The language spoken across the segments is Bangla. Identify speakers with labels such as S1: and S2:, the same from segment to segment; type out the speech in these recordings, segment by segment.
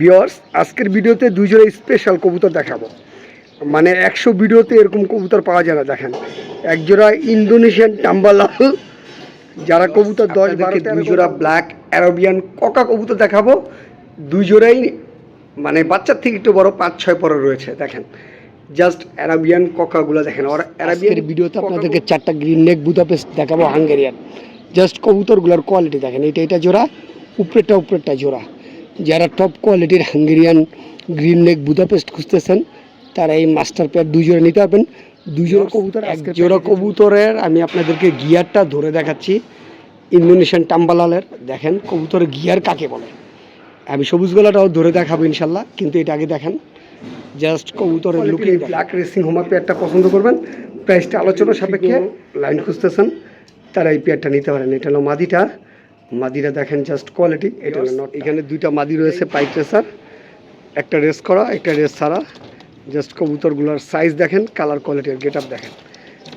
S1: বিয়র্স আজকের ভিডিওতে দুইজনে স্পেশাল কবুতর দেখাবো। মানে একশো ভিডিওতে এরকম কবুতর পাওয়া যায় না দেখেন। একজোড়া ইন্দোনেশিয়ান টাম্বালাল যারা কবুতর দশ বারো দুই জোড়া ব্ল্যাক অ্যারোবিয়ান ককা কবুতর দেখাবো। দুই জোড়াই মানে বাচ্চার থেকে একটু বড় পাঁচ ছয় পরে রয়েছে দেখেন। জাস্ট অ্যারাবিয়ান ককাগুলো দেখেন আর অ্যারাবিয়ান ভিডিওতে আপনাদেরকে চারটা গ্রিন নেক বুদাপেস্ট দেখাবো হাঙ্গেরিয়ান জাস্ট কবুতরগুলোর কোয়ালিটি দেখেন এটা এটা জোড়া উপরেরটা উপরেরটা জোড়া। যারা টপ কোয়ালিটির হাঙ্গেরিয়ান গ্রিন নেক বুদাপেস্ট খুঁজতেছেন তারা এই মাস্টার পেয়ার দুই জোড়া নিতে পারবেন। দুই জোড়া কবুতর এক জোড়া কবুতরের আমি আপনাদেরকে গিয়ারটা ধরে দেখাচ্ছি। ইন্দোনেশিয়ান টাম্বালালের দেখেন কবুতরের গিয়ার কাকে বলে। আমি সবুজ গলাটাও ধরে দেখাবো ইনশাল্লাহ কিন্তু এটা আগে দেখেন। জাস্ট কবুতরের লুকিং ব্ল্যাক রেসিং হোমা পেয়ারটা পছন্দ করবেন। প্রাইসটা আলোচনা সাপেক্ষে লাইন খুঁজতেছেন তারা এই পেয়ারটা নিতে পারেন। এটা হলো মাদিটা। মাদিটা দেখেন জাস্ট কোয়ালিটি এটা নট এখানে দুইটা মাদি রয়েছে পাইক রেসার একটা রেস করা একটা রেস ছাড়া। জাস্ট কবুতরগুলোর সাইজ দেখেন কালার কোয়ালিটি আর গেট আপ দেখেন।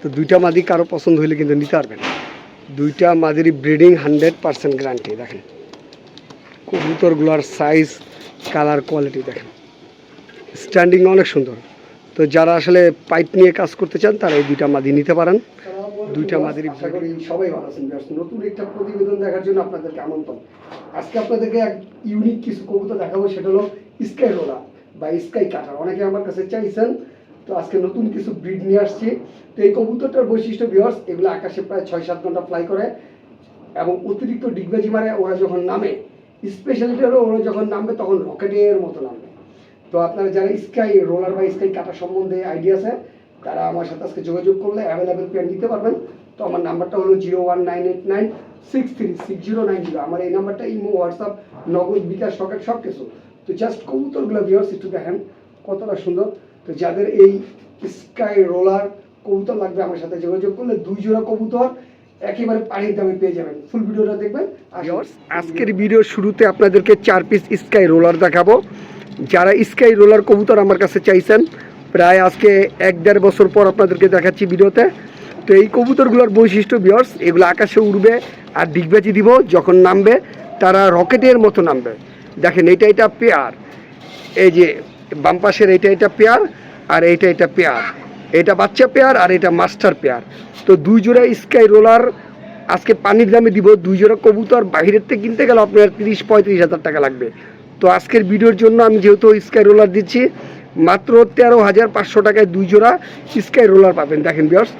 S1: তো দুইটা মাদি কারও পছন্দ হইলে কিন্তু নিতে পারবেন। দুইটা মাদিরই ব্রিডিং হান্ড্রেড পার্সেন্ট গ্যারান্টি দেখেন। কবুতরগুলোর সাইজ কালার কোয়ালিটি দেখেন। স্ট্যান্ডিং অনেক সুন্দর। তো যারা আসলে পাইপ নিয়ে কাজ করতে চান তারা এই দুইটা মাদি নিতে পারেন। দুইটা মাদিরই আশা করি সবাই ভালো আছেন। নতুন একটা প্রতিবেদন দেখার জন্য আপনাদেরকে আমন্ত্রণ। আজকে আপনাদেরকে এক ইউনিক কিছু কবুতর দেখাবো, সেটা হলো স্কাই রোলা বা স্কাই কাটার অনেকে আমার কাছে চাইছেন, তো আজকে নতুন কিছু ব্রিড নিয়ে আসছি। তো এই কবুতরটার বৈশিষ্ট্য বিয়ার্স এগুলো আকাশে প্রায় ছয় সাত ঘণ্টা ফ্লাই করে এবং অতিরিক্ত ডিগবাজি মারে, ওরা যখন নামে স্পেশালিটি হলো ওরা যখন নামবে, তখন রকেটের মতো নামবে। তো আপনারা যারা স্কাই রোলার বা স্কাই কাটা সম্বন্ধে আইডিয়া আছে তারা আমার সাথে আজকে যোগাযোগ করলে অ্যাভেলেবেল পেয়ার নিতে পারবেন। তো আমার নাম্বারটা হলো zero one nine eight nine six three six zero nine zero আমার এই নাম্বারটা ইমো হোয়াটসঅ্যাপ নগদ বিকাশ সকেট সব কিছু তো জাস্ট কবুতরগুলো ভিওর্স একটু দেখেন কতটা সুন্দর। তো যাদের এই স্কাই রোলার কবুতর লাগবে আমার সাথে যোগাযোগ করলে দুই জোড়া কবুতর একেবারে পানির দামে পেয়ে যাবেন। ফুল ভিডিওটা দেখবেন। আজকের ভিডিও শুরুতে আপনাদেরকে চার পিস স্কাই রোলার দেখাবো। যারা স্কাই রোলার কবুতর আমার কাছে চাইছেন প্রায় আজকে এক দেড় বছর পর আপনাদেরকে দেখাচ্ছি ভিডিওতে। তো এই কবুতরগুলোর বৈশিষ্ট্য বিয়র্স এগুলো আকাশে উড়বে আর ডিগবাজি দিব যখন নামবে, তারা রকেটের মতো নামবে। দেখেন এটা এটা পেয়ার। এই যে বাম পাশের এইটা এটা পেয়ার আর এইটা এটা পেয়ার। এটা বাচ্চা পেয়ার আর এটা মাস্টার পেয়ার। তো দুই জোড়া স্কাই রোলার আজকে পানির দামে দিব। দুই জোড়া কবুতর বাইরের থেকে কিনতে গেলে আপনার তিরিশ পঁয়ত্রিশ হাজার টাকা লাগবে। তো আজকের ভিডিওর জন্য আমি যেহেতু স্কাই রোলার দিচ্ছি মাত্র তেরো হাজার পাঁচশো টাকায় দুই জোড়া স্কাই রোলার পাবেন। দেখেন বিয়ার্স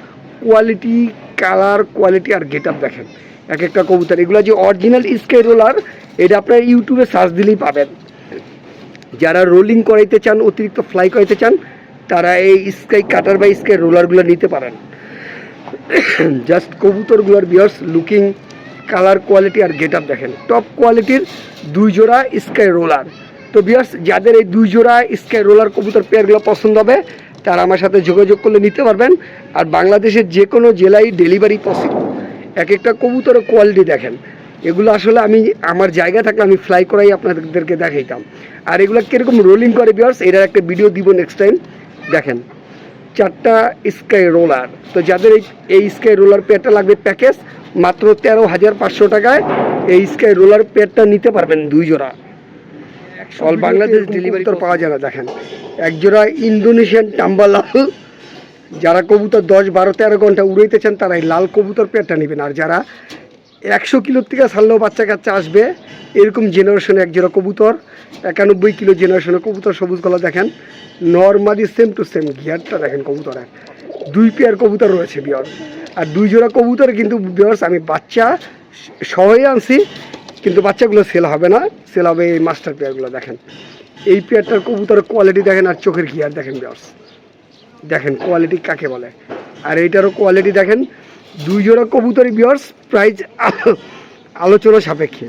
S1: কোয়ালিটি কালার কোয়ালিটি আর গেট দেখেন। এক একটা কবুতর। এগুলো যে অরিজিনাল স্কাই রোলার এটা আপনার ইউটিউবে সার্চ দিলেই পাবেন। যারা রোলিং করাইতে চান, অতিরিক্ত ফ্লাই করাইতে চান, তারা এই স্কাই কাটার বা স্কাই রোলারগুলো নিতে পারেন। জাস্ট কবুতরগুলোর বিয়ার্স লুকিং কালার কোয়ালিটি আর গেট দেখেন। টপ কোয়ালিটির দুই জোড়া স্কাই রোলার তো বিয়ার্স যাদের এই দুই জোড়া স্কাই রোলার কবুতর পেয়ারগুলো পছন্দ হবে, তারা আমার সাথে যোগাযোগ করলে নিতে পারবেন। আর বাংলাদেশের যে কোনো জেলায় ডেলিভারি পসিবল এক একটা কবুতরের কোয়ালিটি দেখেন। এগুলো আসলে আমি আমার জায়গা থাকলে আমি ফ্লাই করাই আপনাদেরকে দেখাইতাম। আর এগুলো কীরকম রোলিং করে বিয়ার্স এটার একটা ভিডিও দিব নেক্সট টাইম দেখেন, চারটা স্কাই রোলার। তো যাদের এই এই স্কাই রোলার পেয়ারটা লাগবে প্যাকেজ মাত্র তেরো হাজার পাঁচশো টাকায় এই স্কাই রোলার পেয়ারটা নিতে পারবেন দুই জোড়া। অল বাংলাদেশ ডেলিভারি পাওয়া যায় না দেখেন এক জোড়া ইন্দোনেশিয়ান টাম্বালাল যারা কবুতর দশ বারো তেরো ঘণ্টা উড়াইতে চান তারা এই লাল কবুতর পেয়ারটা নেবেন। আর যারা একশো কিলোর থেকে ছাড়লেও বাচ্চা কাচ্চা আসবে এরকম জেনারেশনে এক জোড়া কবুতর একানব্বই কিলো জেনারেশনে কবুতর সবুজ গলা দেখেন নর্মালি সেম টু সেম গিয়ারটা দেখেন কবুতরের। দুই পেয়ার কবুতর রয়েছে বিয়র আর দুই জোড়া কবুতর কিন্তু বিয়র্স আমি বাচ্চা সহই আনছি। কিন্তু বাচ্চাগুলো সেল হবে না সেল হবে এই মাস্টার পেয়ারগুলো দেখেন। এই পেয়ারটার কবুতরের কোয়ালিটি দেখেন আর চোখের গিয়ার দেখেন বিয়র্স দেখেন কোয়ালিটি কাকে বলে। আর এইটারও কোয়ালিটি দেখেন, দুই জোড়া কবুতরি বিয়ার্স প্রাইস আলোচনা সাপেক্ষে।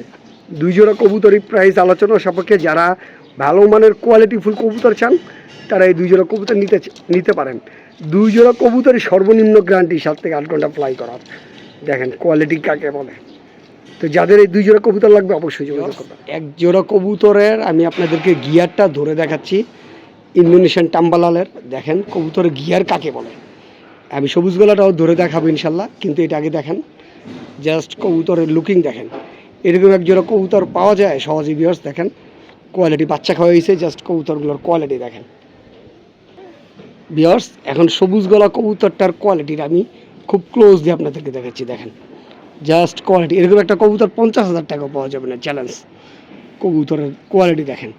S1: দুই জোড়া কবুতরি প্রাইস আলোচনা সাপেক্ষে, যারা ভালো মানের কোয়ালিটি ফুল কবুতর চান, তারা এই দুই জোড়া কবুতর নিতে নিতে পারেন। দুই জোড়া কবুতরই সর্বনিম্ন গ্যারান্টি সাত থেকে আট ঘণ্টা ফ্লাই করার। দেখেন কোয়ালিটি কাকে বলে। তো যাদের এই দুই জোড়া কবুতর লাগবে অবশ্যই যোগাযোগ করবেন। এক জোড়া কবুতরের আমি আপনাদেরকে গিয়ারটা ধরে দেখাচ্ছি। ইন্দোনেশিয়ান টাম্বালালের দেখেন কবুতরের গিয়ার কাকে বলে। আমি সবুজ গলাটাও ধরে দেখাবো ইনশাল্লাহ কিন্তু এটা আগে দেখেন। জাস্ট কবুতরের লুকিং দেখেন। এরকম এক জোড়া কবুতর পাওয়া যায় সহজে বিয়ার্স দেখেন। কোয়ালিটি বাচ্চা খাওয়া হয়েছে জাস্ট কবুতরগুলোর কোয়ালিটি দেখেন। বিয়ার্স এখন সবুজ গলা কবুতরটার কোয়ালিটির আমি খুব ক্লোজলি আপনাদেরকে দেখাচ্ছি দেখেন। জাস্ট কোয়ালিটি এরকম একটা কবুতর পঞ্চাশ হাজার টাকা পাওয়া যাবে না চ্যালেঞ্জ কবুতরের কোয়ালিটি দেখেন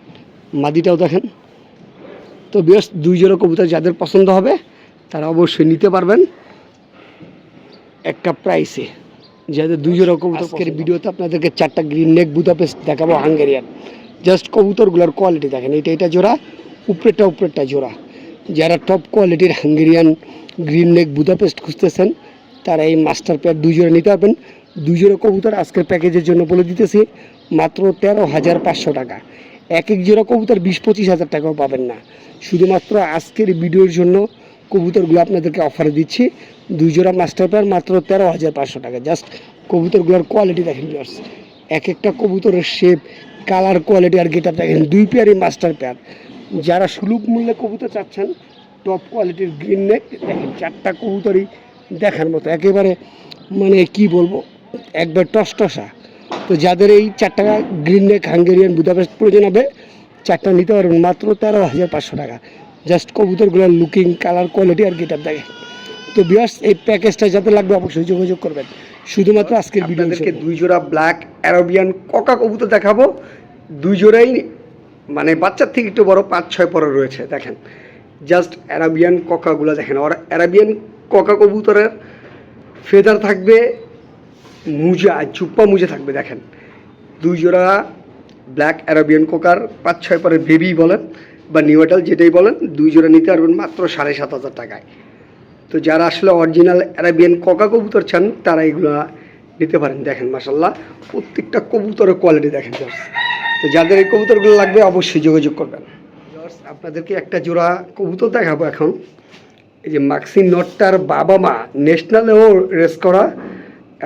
S1: মাদিটাও দেখেন। তো বেশ দুই জোড়া কবুতর যাদের পছন্দ হবে তারা অবশ্যই নিতে পারবেন। একটা প্রাইসে যাদের দুই জোড়া কবুতর আজকের ভিডিওতে আপনাদেরকে চারটা গ্রিন নেক বুদাপেস্ট দেখাবো হাঙ্গেরিয়ান জাস্ট কবুতরগুলোর কোয়ালিটি দেখেন এটা এটা জোড়া উপরেরটা উপরেরটা জোড়া। যারা টপ কোয়ালিটির হাঙ্গেরিয়ান গ্রিন নেক বুদাপেস্ট খুঁজতেছেন তারা এই মাস্টার পেয়ার দুই জোড়া নিতে পারবেন। দুই জোড়া কবুতর আজকের প্যাকেজের জন্য বলে দিতেছি, মাত্র তেরো হাজার পাঁচশো টাকা। এক এক জোড়া কবুতর বিশ পঁচিশ হাজার টাকাও পাবেন না। শুধুমাত্র আজকের ভিডিওর জন্য কবুতরগুলো আপনাদেরকে অফারে দিচ্ছি। দুই জোড়া মাস্টার পেয়ার মাত্র তেরো হাজার পাঁচশো টাকা। জাস্ট কবুতরগুলোর কোয়ালিটি দেখেন ভিউয়ার্স এক একটা কবুতরের শেপ কালার কোয়ালিটি আর গেটার দেখেন। দুই পেয়ারই মাস্টার পেয়ার যারা সুলভ মূল্যে কবুতর চাচ্ছেন টপ কোয়ালিটির গ্রিন নেক দেখেন। চারটা কবুতরই দেখার মতো একেবারে মানে কি বলব একবার টসটসা তো যাদের এই চারটা গ্রিন নেক হাঙ্গেরিয়ান বুদাপেস্ট প্রয়োজন হবে চারটা নিতে পারবেন মাত্র তেরো হাজার পাঁচশো টাকা। জাস্ট কবুতরগুলোর লুকিং কালার কোয়ালিটি আর গেট দেখে তো বিয়ার্স এই প্যাকেজটা যাতে লাগবে অবশ্যই যোগাযোগ করবেন। শুধুমাত্র আজকের ভিডিওকে দুই জোড়া ব্ল্যাক অ্যারোবিয়ান ককা কবুতর দেখাবো। দুই জোড়াই মানে বাচ্চার থেকে একটু বড় পাঁচ ছয় পরে রয়েছে দেখেন। জাস্ট অ্যারাবিয়ান ককাগুলো দেখেন। আর অ্যারাবিয়ান ককা কবুতরের ফেদার থাকবে, মুজা চুপ্পা মুজে থাকবে, দেখেন। দুই জোড়া ব্ল্যাক অ্যারাবিয়ান কোকার পাঁচ ছয় পরে বেবি বলেন, বা নিউটাল যেটাই বলেন, দুই জোড়া নিতে পারবেন মাত্র সাড়ে সাত হাজার টাকায়। তো যারা আসলে অরিজিনাল অ্যারাবিয়ান ককা কবুতর চান, তারা এগুলো নিতে পারেন, দেখেন মাসাল্লাহ প্রত্যেকটা কবুতরের কোয়ালিটি দেখেন। তো যাদের এই কবুতরগুলো লাগবে, অবশ্যই যোগাযোগ করবেন। আপনাদেরকে একটা জোড়া কবুতর দেখাবো এখন। এই যে মাক্সি নটটার বাবা মা ন্যাশনালেও রেস করা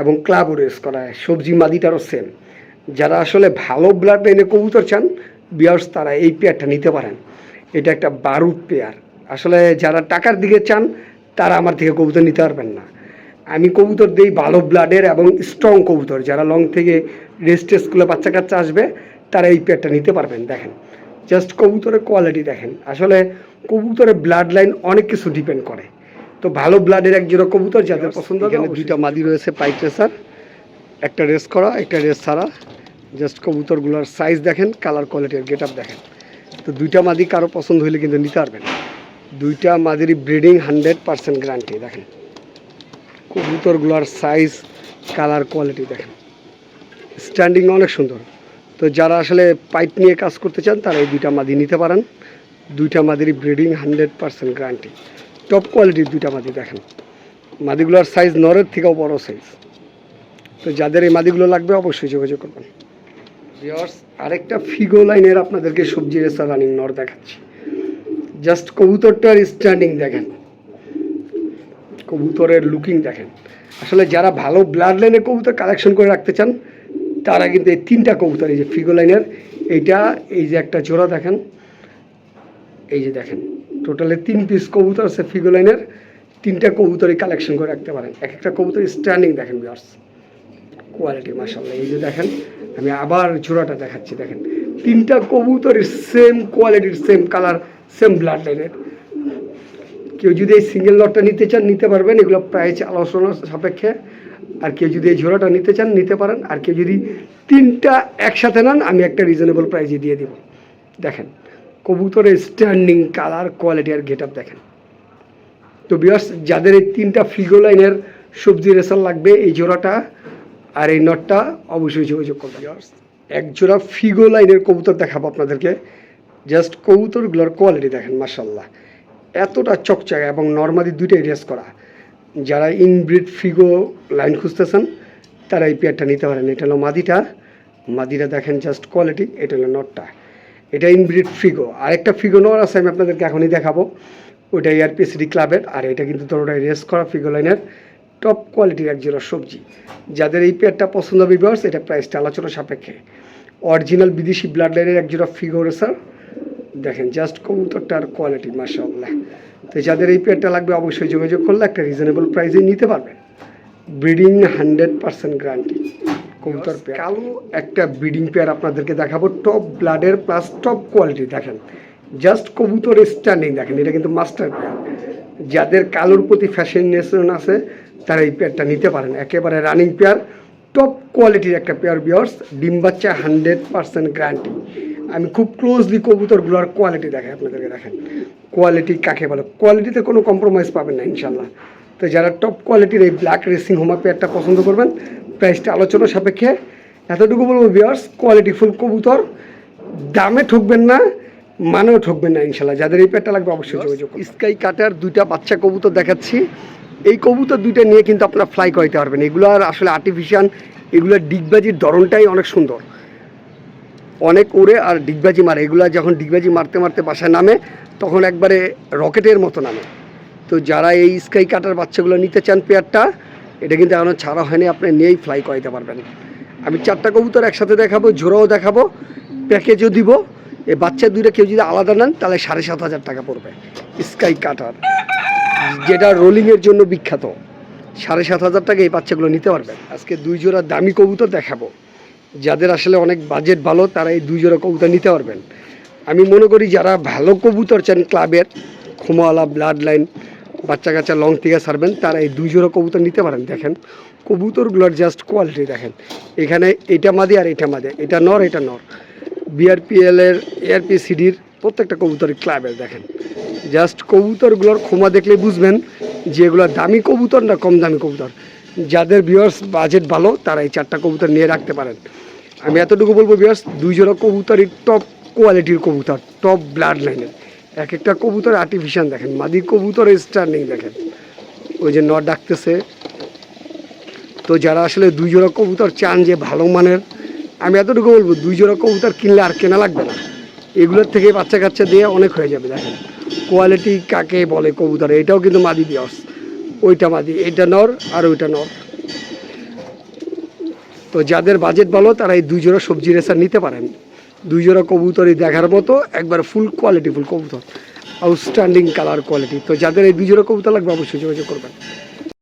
S1: এবং ক্লাবও রেস করা, সবজি মাদিটারও সেম যারা আসলে ভালো ব্লাড লাইনে কবুতর চান বিয়ার্স তারা এই পেয়ারটা নিতে পারেন। এটা একটা বারুদ পেয়ার আসলে যারা টাকার দিকে চান, তারা আমার থেকে কবুতর নিতে পারবেন না। আমি কবুতর দিই ভালো ব্লাডের এবং স্ট্রং কবুতর। যারা লং থেকে রেস্ট টেস্টগুলো বাচ্চা কাচ্চা আসবে, তারা এই পেয়ারটা নিতে পারবেন। দেখেন জাস্ট কবুতরের কোয়ালিটি দেখেন। আসলে কবুতরের ব্লাড লাইন অনেক কিছু ডিপেন্ড করে। তো ভালো ব্লাডের এক জোড়া কবুতর যাদের পছন্দ এখানে দুইটা মাদি রয়েছে পাইপ রেসার একটা রেস করা একটা রেস ছাড়া। জাস্ট কবুতরগুলোর সাইজ দেখেন কালার কোয়ালিটির গেট আপ দেখেন। তো দুইটা মাদি কারও পছন্দ হলে কিন্তু নিতে পারবেন। দুইটা মাদিরই ব্রিডিং হান্ড্রেড পার্সেন্ট গ্যারান্টি দেখেন। কবুতরগুলোর সাইজ কালার কোয়ালিটি দেখেন। স্ট্যান্ডিং অনেক সুন্দর। তো যারা আসলে পাইপ নিয়ে কাজ করতে চান তারা এই দুইটা মাদি নিতে পারেন। দুইটা মাদিরই breeding hundred percent guarantee top কোয়ালিটির দুইটা মাদি দেখেন। মাদিগুলোর সাইজ নরের থেকেও বড় সাইজ তো যাদের এই মাদিগুলো লাগবে অবশ্যই যোগাযোগ করবেন। ভিউয়ার্স আরেকটা ফিগো লাইনের আপনাদেরকে সবজি রেসা রানিং নর দেখাচ্ছি। জাস্ট কবুতরটার স্ট্যান্ডিং দেখেন। কবুতরের লুকিং দেখেন। আসলে যারা ভালো ব্লাড লাইনের কবুতর কালেকশন করে রাখতে চান, তারা কিন্তু এই তিনটা কবুতর, এই যে ফিগো লাইনের এইটা, এই যে একটা জোড়া দেখেন। এই যে দেখেন টোটালে তিন পিস কবুতর আছে ফিগো লাইনের তিনটা কবুতরই কালেকশন করে রাখতে পারেন। এক একটা কবুতর স্ট্যান্ডিং দেখেন বিয়ার্স কোয়ালিটি মাসাল্লাহ এই যে দেখেন, আমি আবার জোড়াটা দেখাচ্ছি, দেখেন। তিনটা কবুতরের সেম কোয়ালিটির সেম কালার সেম ব্লাড লাইনের কেউ যদি এই সিঙ্গেল লটটা নিতে চান, নিতে পারবেন। এগুলো প্রাইস আলোচনা সাপেক্ষে। আর কেউ যদি এই জোড়াটা নিতে চান, নিতে পারেন। আর কেউ যদি তিনটা একসাথে নেন, আমি একটা রিজনেবল প্রাইসে দিয়ে দিব। দেখেন কবুতরের স্ট্যান্ডিং কালার কোয়ালিটি আর গেট দেখেন। তো বিয়ার্স যাদের এই তিনটা ফিগো লাইনের সবজি রেসার লাগবে, এই জোড়াটা আর এই নটটা অবশ্যই যোগাযোগ করবে বিয়ার্স এক জোড়া ফিগো লাইনের কবুতর দেখাবো আপনাদেরকে। জাস্ট কবুতরগুলোর কোয়ালিটি দেখেন মার্শাল্লাহ এতটা চকচকে এবং নর্মালি দুইটাই রেস করা। যারা ইনব্রিড ফিগো লাইন খুঁজতেছেন, তারা এই পেয়ারটা নিতে পারেন। এটা হলো মাদিটা। মাদিটা দেখেন জাস্ট কোয়ালিটি এটা হলো নটটা এটা ইনব্রিড ফিগো আরেকটা ফিগো নর আছে, আমি আপনাদেরকে এখনই দেখাবো। ওইটা এয়ারপিসিডি ক্লাবের আর এটা কিন্তু তোরটাই রেস করা ফিগো লাইনের টপ কোয়ালিটির এক জোড়া সবজি। যাদের এই পেয়ারটা পছন্দ হবে বিভার্স এটা প্রাইসটা আলোচনা সাপেক্ষে। অরিজিনাল বিদেশি ব্লাড লাইনের এক জোড়া ফিগো রেসার দেখেন জাস্ট কবুতরটার কোয়ালিটি মাসাল্লাহ তো যাদের এই পেয়ারটা লাগবে, অবশ্যই যোগাযোগ করলে একটা রিজনেবল প্রাইসে নিতে পারবেন। ব্রিডিং হান্ড্রেড পার্সেন্ট গ্যারান্টি কবুতর কালো একটা ব্রিডিং পেয়ার আপনাদেরকে দেখাবো টপ ব্লাডের প্লাস টপ কোয়ালিটি দেখেন। জাস্ট কবুতর স্ট্যান্ডিং দেখেন, এটা কিন্তু মাস্টার পেয়ার যাদের কালোর প্রতি ফ্যাশনেশন আছে, তারা এই পেয়ারটা নিতে পারেন। একেবারে রানিং পেয়ার টপ কোয়ালিটির একটা পেয়ার বিয়ার্স ডিম বাচ্চা হান্ড্রেড পার্সেন্ট গ্যারান্টি আমি খুব ক্লোজলি কবুতরগুলোর কোয়ালিটি দেখাই আপনাদেরকে, দেখেন। কোয়ালিটি কাকে বলে? কোয়ালিটিতে কোনো কম্প্রোমাইজ পাবেন না ইনশাল্লাহ তো যারা টপ কোয়ালিটির এই ব্ল্যাক রেসিং হোমা পেয়ারটা পছন্দ করবেন প্রাইসটা আলোচনা সাপেক্ষে। এতটুকু বলব বিয়ার্স কোয়ালিটিফুল কবুতর। দামে ঠকবেন না মানেও ঠকবেন না ইনশাল্লাহ যাদের এই পেয়ারটা লাগবে অবশ্যই যোগাযোগ স্কাই কাটার দুইটা বাচ্চা কবুতর দেখাচ্ছি। এই কবুতর দুইটা নিয়ে কিন্তু আপনারা ফ্লাই করাইতে পারবেন। এগুলো আর আসলে আর্টিফিশিয়াল এগুলোর ডিগবাজির ধরনটাই অনেক সুন্দর। অনেক উড়ে আর ডিগবাজি মারে। এগুলা যখন ডিগবাজি মারতে মারতে বাসায় নামে তখন একবারে রকেটের মতো নামে। তো যারা এই স্কাই কাটার বাচ্চাগুলো নিতে চান পেয়ারটা, এটা কিন্তু এখনও ছাড়া হয়নি, আপনি নিয়েই ফ্লাই করাইতে পারবেন। আমি চারটা কবুতর একসাথে দেখাবো জোড়াও দেখাবো, প্যাকেজও দিব। এই বাচ্চা দুইটা কেউ যদি আলাদা নেন, তাহলে সাড়ে সাত হাজার টাকা পড়বে স্কাই কাটার। যেটা রোলিংয়ের জন্য বিখ্যাত। সাড়ে সাত হাজার টাকা এই বাচ্চাগুলো নিতে পারবেন আজকে দুই জোড়া দামি কবুতর দেখাবো। যাদের আসলে অনেক বাজেট ভালো, তারা এই দুই জোড়া কবুতর নিতে পারবেন। আমি মনে করি যারা ভালো কবুতর চান ক্লাবের খুমাওয়ালা ব্লাড লাইন বাচ্চা কাচ্চা লং থেকে সারবেন তারা এই দুই জোড়া কবুতর নিতে পারেন। দেখেন, কবুতরগুলোর জাস্ট কোয়ালিটি দেখেন। এখানে এটা মাদি আর এটা মাদে, এটা নর এটা নর। বিআরপিএল এর এআরপি সিডির প্রত্যেকটা কবুতরের ক্লাবের দেখেন। জাস্ট কবুতরগুলোর ক্ষমা দেখলে বুঝবেন যে এগুলো দামি কবুতর না কম দামি কবুতর। যাদের বিয়ার্স বাজেট ভালো, তারা এই চারটা কবুতর নিয়ে রাখতে পারেন। আমি এতটুকু বলব ভিউয়ার্স দুই জোড়া কবুতরই টপ কোয়ালিটির কবুতর টপ ব্লাড লাইনের এক একটা কবুতর আর্টিফিশিয়াল দেখেন, মাদি কবুতর স্ট্যান্ডিং দেখেন। ওই যে নট ডাকতেছে। তো যারা আসলে দুই জোড়া কবুতর চান যে ভালো মানের, আমি এতটুকু বলব দুই জোড়া কবুতর কিনলে আর কেনা লাগবে না। এগুলোর থেকে বাচ্চা কাচ্চা দিয়ে অনেক হয়ে যাবে, দেখেন। কোয়ালিটি কাকে বলে কবুতর, এটাও কিন্তু মাদি বিয়স ওইটা মাদি, এটা নর আর ওইটা নর। তো যাদের বাজেট ভালো, তারা এই দুই জোড়া সবজি রেসার নিতে পারেন। দুই জোড়া কবুতরই দেখার মতো, একবার ফুল কোয়ালিটি ফুল কবুতর। আউটস্ট্যান্ডিং কালার কোয়ালিটি তো যাদের এই দুই জোড়া কবুতর লাগবে অবশ্যই যোগাযোগ করবেন।